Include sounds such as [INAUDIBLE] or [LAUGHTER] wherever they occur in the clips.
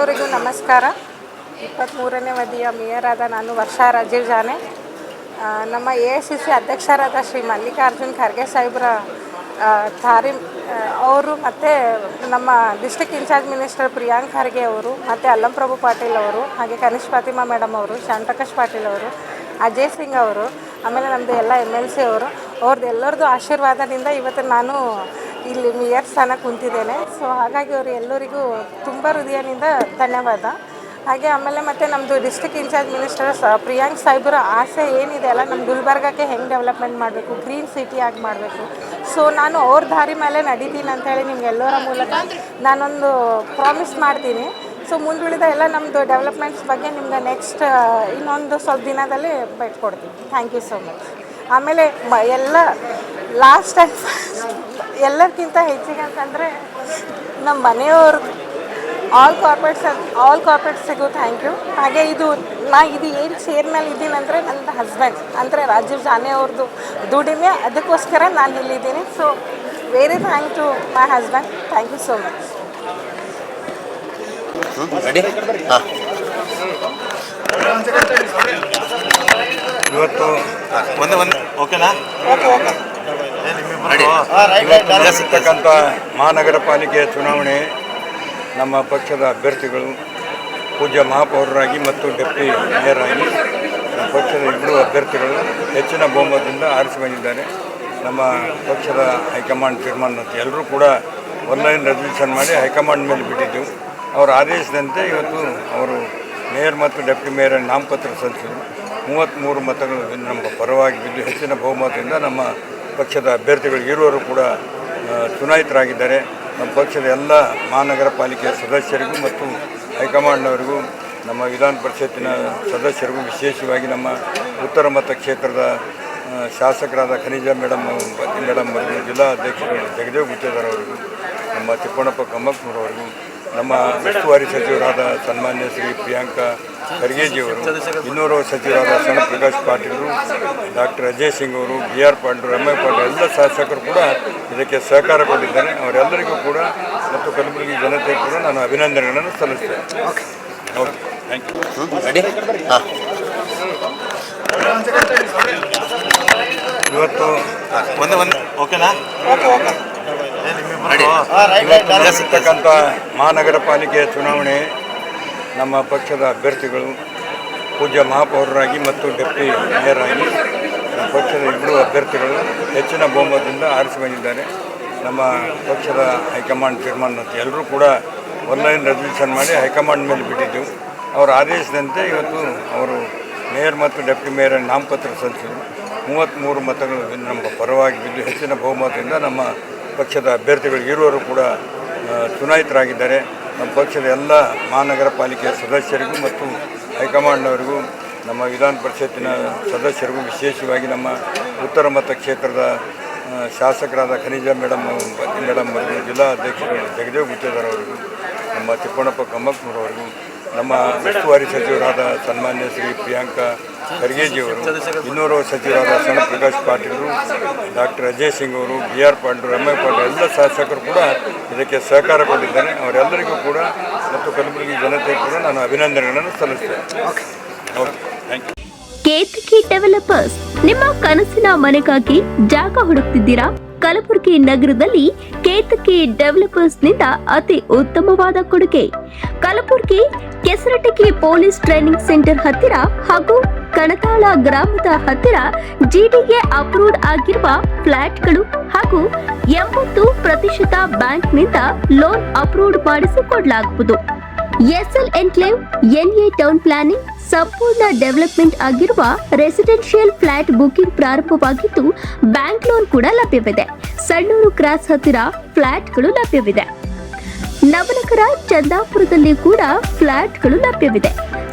ಎಲ್ಲರಿಗೂ ನಮಸ್ಕಾರ. ಇಪ್ಪತ್ತ್ಮೂರನೇ ಅವಧಿಯ ಮೇಯರ್ ಆದ ನಾನು ವರ್ಷಾ ರಾಜೀವ್ ಜಾನೆ. ನಮ್ಮ ಎ ಐ ಸಿ ಸಿ ಅಧ್ಯಕ್ಷರಾದ ಶ್ರೀ ಮಲ್ಲಿಕಾರ್ಜುನ್ ಖರ್ಗೆ ಸಾಹೇಬ್ರ ತಾರಿ ಅವರು ಮತ್ತು ನಮ್ಮ district in charge minister Priyank Kharge ಅವರು, ಮತ್ತು ಅಲ್ಲಂಪ್ರಭು ಪಾಟೀಲ್ ಅವರು, ಹಾಗೆ ಕನಿಷ್ ಫಾತಿಮಾ ಮೇಡಮ್ ಅವರು, ಶಾಂತಕಾಶ್ ಪಾಟೀಲ್ ಅವರು, ಅಜಯ್ ಸಿಂಗ್ ಅವರು, ಆಮೇಲೆ ನಮ್ಮದು ಎಲ್ಲ ಎಂ ಎಲ್ ಸಿ ಅವರು ಅವ್ರದ್ದು ಎಲ್ಲರದ್ದು ಆಶೀರ್ವಾದದಿಂದ ಇವತ್ತು ನಾನು ಇಲ್ಲಿ ನಿಯರ್ ಸ್ಥಾನ ಕುಂತಿದ್ದೇನೆ. ಸೊ ಹಾಗಾಗಿ ಅವರು ಎಲ್ಲರಿಗೂ ತುಂಬ ಹೃದಯದಿಂದ ಧನ್ಯವಾದ. ಹಾಗೆ ಆಮೇಲೆ ಮತ್ತು ನಮ್ಮದು ಡಿಸ್ಟಿಕ್ ಇನ್ಚಾರ್ಜ್ ಮಿನಿಸ್ಟರ್ ಪ್ರಿಯಾಂಕ್ ಸಾಹೇಬ್ರ ಆಸೆ ಏನಿದೆ ಅಲ್ಲ ನಮ್ಮ ಗುಲ್ಬರ್ಗಕ್ಕೆ ಹೆಂಗೆ ಡೆವಲಪ್ಮೆಂಟ್ ಮಾಡಬೇಕು ಗ್ರೀನ್ ಸಿಟಿ ಆಗಿ ಮಾಡಬೇಕು. ಸೊ ನಾನು ಅವ್ರ ದಾರಿ ಮೇಲೆ ನಡೀತೀನಿ ಅಂತೇಳಿ ನಿಮ್ಗೆ ಎಲ್ಲರ ಮೂಲಕ ನಾನೊಂದು ಪ್ರಾಮಿಸ್ ಮಾಡ್ತೀನಿ. ಸೊ ಮುಂದುಳಿದ ಎಲ್ಲ ನಮ್ಮದು ಡೆವಲಪ್ಮೆಂಟ್ಸ್ ಬಗ್ಗೆ ನಿಮ್ಗೆ ನೆಕ್ಸ್ಟ್ ಇನ್ನೊಂದು ಸ್ವಲ್ಪ ದಿನದಲ್ಲಿ ಕೊಡ್ತೀನಿ. ಥ್ಯಾಂಕ್ ಯು ಸೊ ಮಚ್ ಆಮೇಲೆ ಎಲ್ಲ ಲಾಸ್ಟ್ ಆ್ಯಂಡ್ [LAUGHS] ಎಲ್ಲರಿಗಿಂತ ಹೆಚ್ಚಿಗೆ ಅಂತಂದರೆ ನಮ್ಮ ಮನೆಯವ್ರದ್ದು ಆಲ್ ಕಾರ್ಪೊರೇಟ್ಸ್ ಆಲ್ ಕಾರ್ಪೊರೇಟ್ಸಿಗೂ ಥ್ಯಾಂಕ್ ಯು ಹಾಗೆ ಇದು ನಾ ಇದು ಏನು ಚೇರ್ನಲ್ಲಿ ಮೇಲೆ ಇದ್ದೀನಿ ಅಂದರೆ ನನ್ನ ಹಸ್ಬೆಂಡ್ ಅಂದರೆ ರಾಜೀವ್ ಜಾನೆ ಅವ್ರದ್ದು ದುಡಿಮೆ ಅದಕ್ಕೋಸ್ಕರ ನಾನು ಇಲ್ಲಿದ್ದೀನಿ. So very thank to my husband thank you so much ಇವತ್ತು ಒಂದೇ ಒಂದು ಓಕೆನಾ ಓಕೆ ಇವತ್ತು ನಡೆಸಿರ್ತಕ್ಕಂಥ ಮಹಾನಗರ ಪಾಲಿಕೆಯ ಚುನಾವಣೆ ನಮ್ಮ ಪಕ್ಷದ ಅಭ್ಯರ್ಥಿಗಳು ಪೂಜ್ಯ ಮಹಾಪೌರರಾಗಿ ಮತ್ತು ಡೆಪ್ಟಿ ಮೇಯರ್ ಆಗಿ ನಮ್ಮ ಪಕ್ಷದ ಇಬ್ಬರು ಅಭ್ಯರ್ಥಿಗಳು ಹೆಚ್ಚಿನ ಬಹುಮತದಿಂದ ಆರಿಸಿ ಬಂದಿದ್ದಾರೆ ನಮ್ಮ ಪಕ್ಷದ ಹೈಕಮಾಂಡ್ ತೀರ್ಮಾನ ಎಲ್ಲರೂ ಕೂಡ ಆನ್ಲೈನ್ ರೆಸಲ್ಯೂಷನ್ ಮಾಡಿ ಹೈಕಮಾಂಡ್ ಮೇಲೆ ಬಿಟ್ಟಿದ್ದೆವು. ಅವರ ಆದೇಶದಂತೆ ಇವತ್ತು ಅವರು ಮೇಯರ್ ಮತ್ತು ಡೆಪ್ಟಿ ಮೇಯರ್ ನಾಮಪತ್ರ ಸಲ್ಲಿಸಿದರು. ಮೂವತ್ತ್ಮೂರು ಮತಗಳು ನಮ್ಮ ಪರವಾಗಿ ಬಿದ್ದು ಹೆಚ್ಚಿನ ಬಹುಮತದಿಂದ ನಮ್ಮ ಪಕ್ಷದ ಅಭ್ಯರ್ಥಿಗಳು ಇರುವರು ಕೂಡ ಚುನಾಯಿತರಾಗಿದ್ದಾರೆ. ನಮ್ಮ ಪಕ್ಷದ ಎಲ್ಲ ಮಹಾನಗರ ಪಾಲಿಕೆಯ ಸದಸ್ಯರಿಗೂ ಮತ್ತು ಹೈಕಮಾಂಡ್ನವರಿಗೂ, ನಮ್ಮ ವಿಧಾನ ಪರಿಷತ್ತಿನ ಸದಸ್ಯರಿಗೂ ವಿಶೇಷವಾಗಿ ನಮ್ಮ ಉತ್ತರ ಮತ ಕ್ಷೇತ್ರದ ಶಾಸಕರಾದ ಖನಿಜ ಮೇಡಮ್ ಮೇಡಮ್ ಅವರಿಗೂ, ಜಿಲ್ಲಾ ಅಧ್ಯಕ್ಷರು ಜಗದೇವ್ ಗುತ್ತೇದಾರ್ ಅವರಿಗೂ, ನಮ್ಮ ತಿಪ್ಪಣ್ಣಪ್ಪ ಕಮ್ಮಕ್ಕನವರಿಗೂ ನಮ್ಮ ಉಸ್ತುವಾರಿ ಸಚಿವರಾದ ಸನ್ಮಾನ್ಯ ಶ್ರೀ ಪ್ರಿಯಾಂಕಾ ಖರ್ಗೆಜಿಯವರು ಇನ್ನೂರು ಸಚಿವರಾದ ಸಣ್ಣ ಪ್ರಕಾಶ್ ಪಾಟೀಲರು ಡಾಕ್ಟರ್ ಅಜಯ್ ಸಿಂಗ್ ಅವರು ಬಿ ಆರ್ ಪಾಟೀಲ್ ರಮೇಶ್ ಪಾಟೀಲ್ ಎಲ್ಲ ಶಾಸಕರು ಕೂಡ ಇದಕ್ಕೆ ಸಹಕಾರ ಕೊಟ್ಟಿದ್ದಾರೆ. ಅವರೆಲ್ಲರಿಗೂ ಕೂಡ ಮತ್ತು ಕಲಬುರಗಿ ಜನತೆ ಕೂಡ ನಾನು ಅಭಿನಂದನೆಗಳನ್ನು ಸಲ್ಲಿಸ್ತೇನೆ. ಓಕೆ. ಥ್ಯಾಂಕ್ ಯು ರೆಡಿ ಹಾಂ. ಇವತ್ತು ಒಂದೇ ಒಂದು. ಓಕೆನಾ? ಇವತ್ತು ನಡೆಸಿರ್ತಕ್ಕಂಥ ಮಹಾನಗರ ಪಾಲಿಕೆಯ ಚುನಾವಣೆ ನಮ್ಮ ಪಕ್ಷದ ಅಭ್ಯರ್ಥಿಗಳು ಪೂಜ್ಯ ಮಹಾಪೌರರಾಗಿ ಮತ್ತು ಡೆಪ್ಟಿ ಮೇಯರ್ ಆಗಿ ನಮ್ಮ ಪಕ್ಷದ ಇಬ್ಬರು ಅಭ್ಯರ್ಥಿಗಳು ಹೆಚ್ಚಿನ ಬಹುಮತದಿಂದ ಆರಿಸಿ ಬಂದಿದ್ದಾರೆ ನಮ್ಮ ಪಕ್ಷದ ಹೈಕಮಾಂಡ್ ತೀರ್ಮಾನ ಮತ್ತು ಎಲ್ಲರೂ ಕೂಡ ಆನ್ಲೈನ್ ರೆಸಲ್ಯೂಷನ್ ಮಾಡಿ ಹೈಕಮಾಂಡ್ ಮೇಲೆ ಬಿಟ್ಟಿದ್ದೆವು. ಅವರ ಆದೇಶದಂತೆ ಇವತ್ತು ಅವರು ಮೇಯರ್ ಮತ್ತು ಡೆಪ್ಟಿ ಮೇಯರ್ ನಾಮಪತ್ರ ಸಲ್ಲಿಸಿದರು. ಮೂವತ್ತ್ಮೂರು ಮತಗಳು ನಮ್ಮ ಪರವಾಗಿ ಬಿದ್ದು ಹೆಚ್ಚಿನ ಬಹುಮತದಿಂದ ನಮ್ಮ ಪಕ್ಷದ ಅಭ್ಯರ್ಥಿಗಳು ಇರುವರು ಕೂಡ ಚುನಾಯಿತರಾಗಿದ್ದಾರೆ. ನಮ್ಮ ಪಕ್ಷದ ಎಲ್ಲ ಮಹಾನಗರ ಪಾಲಿಕೆಯ ಸದಸ್ಯರಿಗೂ ಮತ್ತು ಹೈಕಮಾಂಡ್ನವರಿಗೂ, ನಮ್ಮ ವಿಧಾನ ಪರಿಷತ್ತಿನ ಸದಸ್ಯರಿಗೂ ವಿಶೇಷವಾಗಿ ನಮ್ಮ ಉತ್ತರ ಮತ ಕ್ಷೇತ್ರದ ಶಾಸಕರಾದ ಖನಿಜ ಮೇಡಮ್ ಮೇಡಮ್ ಅವರಿಗೂ, ಜಿಲ್ಲಾ ಅಧ್ಯಕ್ಷರು ಜಗದೇವ್ ಗುತ್ತೇದಾರ್ ನಮ್ಮ ತಿಪ್ಪಣ್ಣಪ್ಪ ಕಮ್ಮಕ್ಕನವರಿಗೂ ನಮ್ಮ ಉಸ್ತುವಾರಿ ಸಚಿವರಾದ ಸನ್ಮಾನ್ಯ ಶ್ರೀ ಪ್ರಿಯಾಂಕಾ ಖರ್ಗೆಜಿಯವರು ಇನ್ನೂರು ಸಚಿವರಾದ ಸಣ್ಣ ಪ್ರಕಾಶ್ ಪಾಟೀಲರು ಡಾಕ್ಟರ್ ಅಜಯ್ ಸಿಂಗ್ ಅವರು ಬಿ ಆರ್ ಪಾಟೀಲ್ ರಮೇಶ್ ಪಾಂಡ್ರು ಎಲ್ಲ ಶಾಸಕರು ಕೂಡ ಇದಕ್ಕೆ ಸಹಕಾರ ಕೊಟ್ಟಿದ್ದಾರೆ. ಅವರೆಲ್ಲರಿಗೂ ಕೂಡ ಮತ್ತು ಕಲಬುರಗಿ ಜನತೆ ಕೂಡ ನಾನು ಅಭಿನಂದನೆಗಳನ್ನು ಸಲ್ಲಿಸ್ತೇನೆ. Okay thank you Ketaki developers ನಿಮ್ಮ ಕನಸಿನ ಮನೆಗಾಗಿ ಜಾಗ ಹುಡುಕ್ತಿದ್ದೀರಾ? ಕಲಬುರಗಿ ನಗರದಲ್ಲಿ ಕೇತಕಿ ಡೆವಲಪರ್ಸ್ನಿಂದ ಅತಿ ಉತ್ತಮವಾದ ಕೊಡುಗೆ. Kalaburagi Kesaratagi police training centre ಹತ್ತಿರ ಹಾಗೂ ಕಣತಾಳ ಗ್ರಾಮದ ಹತ್ತಿರ ಜಿಡಿಎ ಅಪ್ರೂವ್ಡ್ ಆಗಿರುವ ಫ್ಲಾಟ್ಗಳು ಹಾಗೂ ಎಂಬತ್ತು ಪ್ರತಿಶತ ಬ್ಯಾಂಕ್ನಿಂದ loan approved ಮಾಡಿಸಿಕೊಡಲಾಗುವುದು. SL enclave, NA town planning, ಸಂಪೂರ್ಣ ಡೆವಲಪ್ಮೆಂಟ್ ಆಗಿರುವ ರೆಸಿಡೆನ್ಷಿಯಲ್ ಫ್ಲಾಟ್ ಬುಕಿಂಗ್ ಪ್ರಾರಂಭವಾಗಿದ್ದು, ಬ್ಯಾಂಕ್ ಲೋನ್ ಕೂಡ ಲಭ್ಯವಿದೆ. ಸಣ್ಣೂರು ಕ್ರಾಸ್ ಹತ್ತಿರ ಫ್ಲಾಟ್ಗಳು ಲಭ್ಯವಿದೆ. ನವನಗರ ಚಂದಾಪುರದಲ್ಲಿ ಕೂಡ ಫ್ಲಾಟ್ಗಳು ಲಭ್ಯವಿದೆ.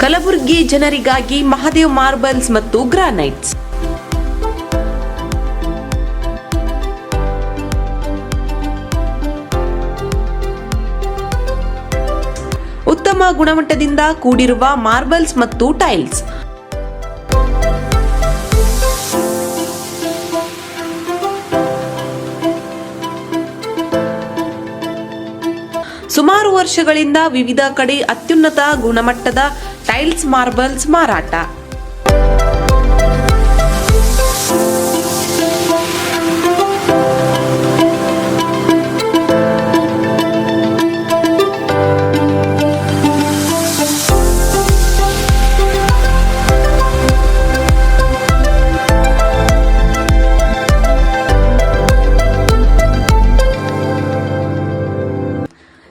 Kalaburagi ಜನರಿಗಾಗಿ ಮಹಾದೇವ್ ಮಾರ್ಬಲ್ಸ್ ಮತ್ತು ಗ್ರಾನೈಟ್ಸ್. ಉತ್ತಮ ಗುಣಮಟ್ಟದಿಂದ ಕೂಡಿರುವ ಮಾರ್ಬಲ್ಸ್ ಮತ್ತು ಟೈಲ್ಸ್. ಸುಮಾರು ವರ್ಷಗಳಿಂದ ವಿವಿಧ ಕಡೆ ಅತ್ಯುನ್ನತ ಗುಣಮಟ್ಟದ ಟೈಲ್ಸ್ ಮಾರ್ಬಲ್ಸ್ ಮಾರಾಟ.